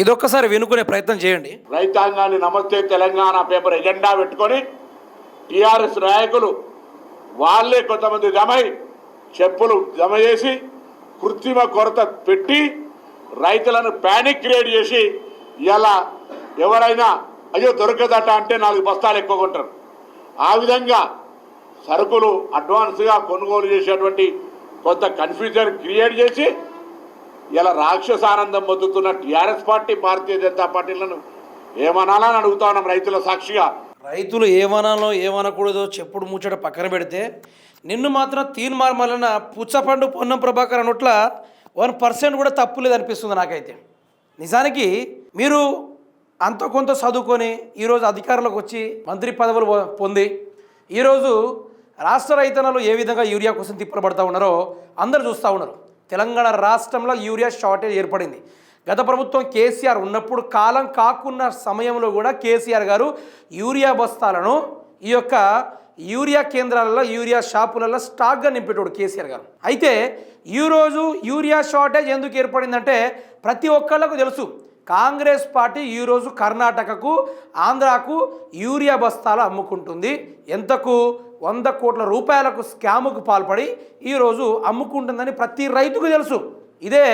ఇదొక్కసారి వినుకునే ప్రయత్నం చేయండి. రైతాంగాన్ని నమస్తే తెలంగాణ పేపర్ ఎజెండా పెట్టుకొని టీఆర్ఎస్ నాయకులు వాళ్ళే కొంతమంది జమై చెప్పులు జమ చేసి కృత్రిమ కొరత పెట్టి రైతులను ప్యానిక్ క్రియేట్ చేసి ఇలా ఎవరైనా అయ్యో దొరకదట అంటే నాలుగు బస్తాలు ఎక్కువ కొంటారు. ఆ విధంగా సరుకులు అడ్వాన్స్గా కొనుగోలు చేసేటువంటి కొంత కన్ఫ్యూజన్ క్రియేట్ చేసి ఇలా రాక్షసానందం పొందుతున్న టీఆర్ఎస్ పార్టీ భారతీయ జనతా పార్టీలను ఏమనాలని అడుగుతా ఉన్నాం రైతుల సాక్షిగా? రైతులు ఏమనాలో ఏమనకూడదో చెప్పుడు ముచ్చట పక్కన పెడితే నిన్ను మాత్రం తీన్ మార్మలన పుచ్చపండు పొన్నం ప్రభాకర్ అన్నట్ల వన్ పర్సెంట్ కూడా తప్పు లేదనిపిస్తుంది నాకైతే. నిజానికి మీరు అంత కొంత చదువుకొని ఈరోజు అధికారంలోకి వచ్చి మంత్రి పదవులు పొ- పొంది ఈరోజు రాష్ట్ర రైతన్నలు ఏ విధంగా యూరియా కోసం తిప్పలబడతా ఉన్నారో అందరూ చూస్తూ ఉన్నారు. తెలంగాణ రాష్ట్రంలో యూరియా షార్టేజ్ ఏర్పడింది. గత ప్రభుత్వం కేసీఆర్ ఉన్నప్పుడు కాలం కాకున్న సమయంలో కూడా కేసీఆర్ గారు యూరియా బస్తాలను ఈ యొక్క యూరియా కేంద్రాలలో యూరియా షాపులలో స్టాక్గా నింపేటోడు కేసీఆర్ గారు. అయితే ఈరోజు యూరియా షార్టేజ్ ఎందుకు ఏర్పడిందంటే ప్రతి ఒక్కళ్ళకు తెలుసు. కాంగ్రెస్ పార్టీ ఈరోజు కర్ణాటకకు ఆంధ్రాకు యూరియా బస్తాలు అమ్ముకుంటుంది. ఎంతకు? వంద కోట్ల రూపాయలకు స్కాముకు పాల్పడి ఈరోజు అమ్ముకుంటుందని ప్రతి రైతుకు తెలుసు. ఇదే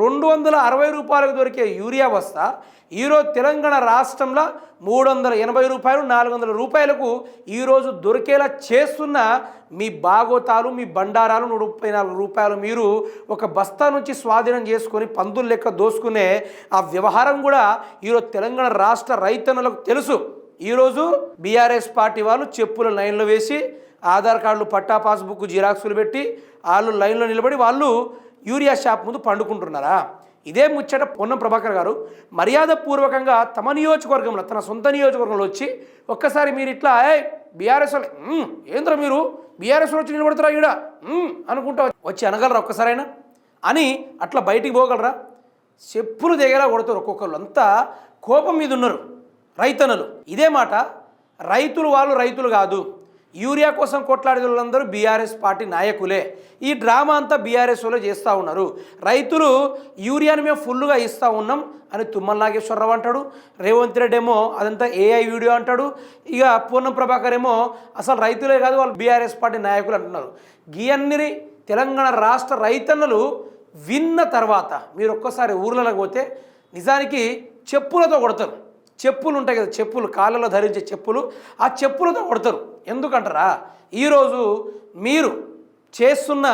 రెండు వందల అరవై రూపాయలకు దొరికే యూరియా బస్తా ఈరోజు తెలంగాణ రాష్ట్రంలో మూడు వందల ఎనభై రూపాయలు నాలుగు వందల రూపాయలకు ఈరోజు దొరికేలా చేస్తున్న మీ బాగోతాలు మీ బండారాలు నూట ముప్పై నాలుగు రూపాయలు మీరు ఒక బస్తా నుంచి స్వాధీనం చేసుకొని పందులు లెక్క దోసుకునే ఆ వ్యవహారం కూడా ఈరోజు తెలంగాణ రాష్ట్ర రైతన్నులకు తెలుసు. ఈరోజు బీఆర్ఎస్ పార్టీ వాళ్ళు చెప్పులు లైన్లో వేసి ఆధార్ కార్డులు పట్టా పాస్బుక్ జిరాక్సులు పెట్టి వాళ్ళు లైన్లో నిలబడి వాళ్ళు యూరియా షాప్ ముందు పండుకుంటున్నారా? ఇదే ముచ్చట పొన్నం ప్రభాకర్ గారు. మర్యాదపూర్వకంగా తమ నియోజకవర్గంలో తన సొంత నియోజకవర్గంలో వచ్చి ఒక్కసారి మీరు ఇట్లా ఏ బీఆర్ఎస్ ఏంద్రో మీరు? బీఆర్ఎస్ వచ్చి నిలబడతారా ఈడ? అనుకుంటా వచ్చి అనగలరా ఒక్కసారైనా? అని అట్లా బయటికి పోగలరా? చెప్పులు దిగేలా కొడతారు ఒక్కొక్కరు అంతా కోపం మీద ఉన్నారు. రైతన్నలు. ఇదే మాట రైతులు వాళ్ళు రైతులు కాదు. యూరియా కోసం కొట్లాడే వాళ్ళందరూ బీఆర్ఎస్ పార్టీ నాయకులే. ఈ డ్రామా అంతా బీఆర్ఎస్ వాళ్ళు చేస్తూ ఉన్నారు. రైతులు యూరియాని మేము ఫుల్గా ఇస్తూ ఉన్నాం అని తుమ్మల నాగేశ్వరరావు అంటాడు. రేవంత్ రెడ్డి ఏమో అదంతా ఏఐ వీడియో అంటాడు. ఇక పూర్ణం ప్రభాకర్ ఏమో అసలు రైతులే కాదు వాళ్ళు బీఆర్ఎస్ పార్టీ నాయకులు అంటున్నారు. గీయన్ని తెలంగాణ రాష్ట్ర రైతన్నలు విన్న తర్వాత మీరు ఒక్కసారి ఊర్లలోకి పోతే నిజానికి చెప్పులతో కొడతారు. చెప్పులు ఉంటాయి కదా చెప్పులు కాళ్ళలో ధరించే చెప్పులు ఆ చెప్పులతో కొడతారు. ఎందుకంటారా? ఈరోజు మీరు చేస్తున్న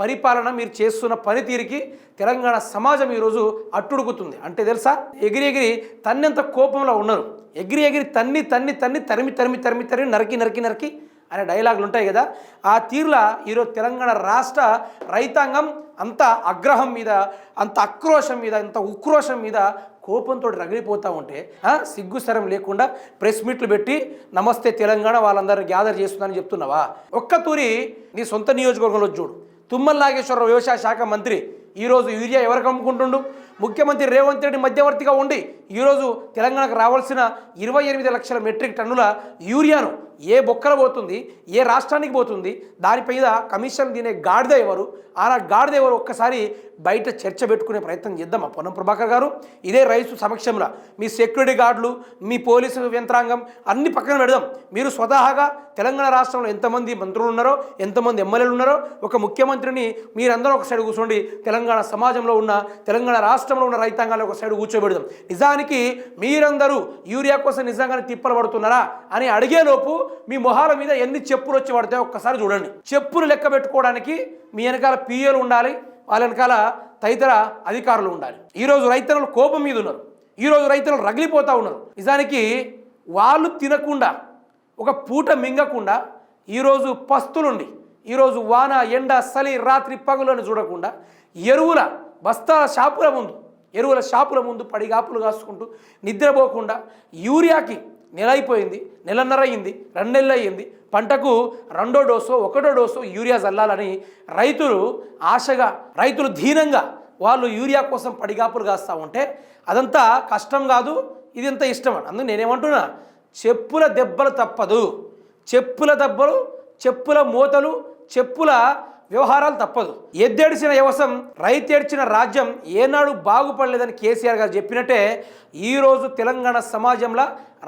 పరిపాలన మీరు చేస్తున్న పనితీరుకి తెలంగాణ సమాజం ఈరోజు అట్టుడుకుతుంది అంటే తెలుసా? ఎగిరి ఎగిరి తన్నెంత కోపంలో ఉన్నారు. ఎగిరి ఎగిరి తన్ని తన్ని తన్ని తరిమి తరిమి తరిమి తరిమి నరికి నరికి నరికి అనే డైలాగులు ఉంటాయి కదా. ఆ తీరులా ఈరోజు తెలంగాణ రాష్ట్ర రైతాంగం అంత అగ్రహం మీద అంత ఆక్రోషం మీద అంత ఉక్రోషం మీద కోపంతో రగిలిపోతూ ఉంటే ఆ, సిగ్గుసరం లేకుండా ప్రెస్ మీట్లు పెట్టి నమస్తే తెలంగాణ వాళ్ళందరినీ గ్యాదర్ చేస్తుందని చెప్తున్నావా? ఒక్క తూరి నీ సొంత నియోజకవర్గంలో చూడు. తుమ్మల నాగేశ్వరరావు వ్యవసాయ శాఖ మంత్రి ఈరోజు యూరియా ఎవరికి అమ్ముకుంటుండు? ముఖ్యమంత్రి రేవంత్ రెడ్డి మధ్యవర్తిగా ఉండి ఈరోజు తెలంగాణకు రావాల్సిన ఇరవై ఎనిమిది లక్షల మెట్రిక్ టన్నుల యూరియాను ఏ బొక్కల పోతుంది ఏ రాష్ట్రానికి పోతుంది దానిపైన కమిషన్ తినే గాడిద ఎవరు ఆ గాడిద ఎవరు ఒక్కసారి బయట చర్చ పెట్టుకునే ప్రయత్నం చేద్దామా పొన్నం ప్రభాకర్ గారు ఇదే రైతు సమక్షంలో మీ సెక్యూరిటీ గార్డులు మీ పోలీసు యంత్రాంగం అన్ని పక్కన పెడదాం. మీరు స్వతహాగా తెలంగాణ రాష్ట్రంలో ఎంతమంది మంత్రులు ఉన్నారో ఎంతమంది ఎమ్మెల్యేలు ఉన్నారో ఒక ముఖ్యమంత్రిని మీరందరూ ఒకసారి కూర్చోండి. తెలంగాణ సమాజంలో ఉన్న తెలంగాణ రాష్ట్రంలో ఉన్న రైతాంగాన్ని ఒక సైడ్ కూర్చోబెడదాం. నిజానికి మీరందరూ యూరియా కోసం నిజంగానే తిప్పలు పడుతున్నారా అని అడిగేలోపు మీ మొహాల మీద ఎన్ని చెప్పులు వచ్చి పడతాయో ఒక్కసారి చూడండి. చెప్పులు లెక్క పెట్టుకోవడానికి మీ వెనకాల పిఏలు ఉండాలి వాళ్ళ వెనకాల తదితర అధికారులు ఉండాలి. ఈరోజు రైతులు కోపం మీద ఉన్నారు. ఈరోజు రైతులు రగిలిపోతూ ఉన్నారు. నిజానికి వాళ్ళు తినకుండా ఒక పూట మింగకుండా ఈరోజు పస్తులుండి ఈరోజు వాన ఎండ చలి రాత్రి పగులను చూడకుండా ఎరువుల బస్తాల షాపుల ముందు ఎరువుల షాపుల ముందు పడిగాపులు కాసుకుంటూ నిద్రపోకుండా యూరియాకి నెల అయిపోయింది నెలన్నర అయింది రెండు నెలలు అయ్యింది పంటకు రెండో డోసో ఒకటో డోసో యూరియా చల్లాలని రైతులు ఆశగా రైతులు ధీనంగా వాళ్ళు యూరియా కోసం పడిగాపులు కాస్తూ ఉంటే అదంతా కష్టం కాదు ఇది ఎంత ఇష్టం అని. అందుకు నేనేమంటున్నా చెప్పుల దెబ్బలు తప్పదు. చెప్పుల దెబ్బలు చెప్పుల మూతలు చెప్పుల వ్యవహారాలు తప్పదు. ఎద్దేడిచిన వ్యవసం రైతేడ్చిన రాజ్యం ఏనాడు బాగుపడలేదని కేసీఆర్ గారు చెప్పినట్టే ఈరోజు తెలంగాణ సమాజంలో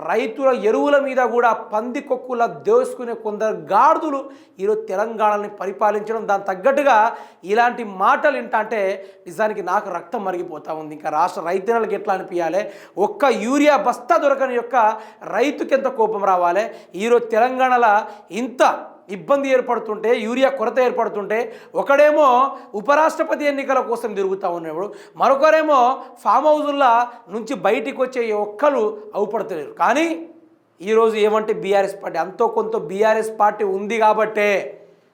రైతుల ఎరువుల మీద కూడా పందికొక్కుల దోసుకునే కొందరు గాడుదులు ఈరోజు తెలంగాణని పరిపాలించడం. దాని తగ్గట్టుగా ఇలాంటి మాటలు వింటంటే నిజానికి నాకు రక్తం మరిగిపోతా ఉంది. ఇంకా రాష్ట్ర రైతన్నలకు ఎట్లా అనిపించాలి ఒక్క యూరియా బస్తా దొరకని యొక్క రైతుకి ఎంత కోపం రావాలి? ఈరోజు తెలంగాణలో ఇంత ఇబ్బంది ఏర్పడుతుంటే యూరియా కొరత ఏర్పడుతుంటే ఒకడేమో ఉపరాష్ట్రపతి ఎన్నికల కోసం తిరుగుతూ ఉన్నప్పుడు మరొకరేమో ఫామ్ హౌజుల్లో నుంచి బయటికి వచ్చే ఒక్కరు అవుపడతలేరు. కానీ ఈరోజు ఏమంటే బీఆర్ఎస్ పార్టీ? అంతో కొంత బీఆర్ఎస్ పార్టీ ఉంది కాబట్టే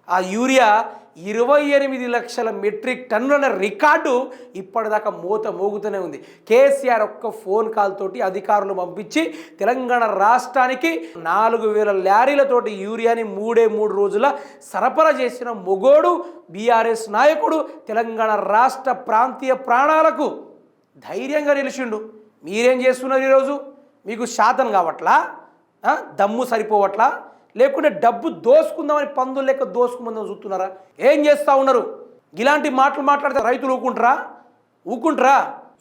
ఆ యూరియా ఇరవై ఎనిమిది లక్షల మెట్రిక్ టన్నుల రికార్డు ఇప్పటిదాకా మూత మోగుతూనే ఉంది. కేసీఆర్ ఒక్క ఫోన్ కాల్ తోటి అధికారులు పంపించి తెలంగాణ రాష్ట్రానికి నాలుగు వేల ల్యారీలతోటి యూరియాని మూడే మూడు రోజుల సరఫరా చేసిన మొగోడు బీఆర్ఎస్ నాయకుడు తెలంగాణ రాష్ట్ర ప్రాంతీయ ప్రాణాలకు ధైర్యంగా నిలిచిండు. మీరేం చేస్తున్నారు ఈరోజు? మీకు శాతం కావట్లా? దమ్ము సరిపోవట్లా? లేకుంటే డబ్బు దోసుకుందామని పందులు లెక్క దోసుకుందామని చూస్తున్నారా? ఏం చేస్తూ ఉన్నారు? ఇలాంటి మాటలు మాట్లాడితే రైతులు ఊకుంటారా? ఊకుంటారా?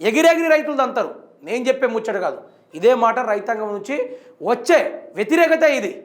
ఎగిరెగిరి రైతులు అంటారు నేను చెప్పే ముచ్చట కాదు. ఇదే మాట రైతాంగం నుంచి వచ్చే వ్యతిరేకత ఇది.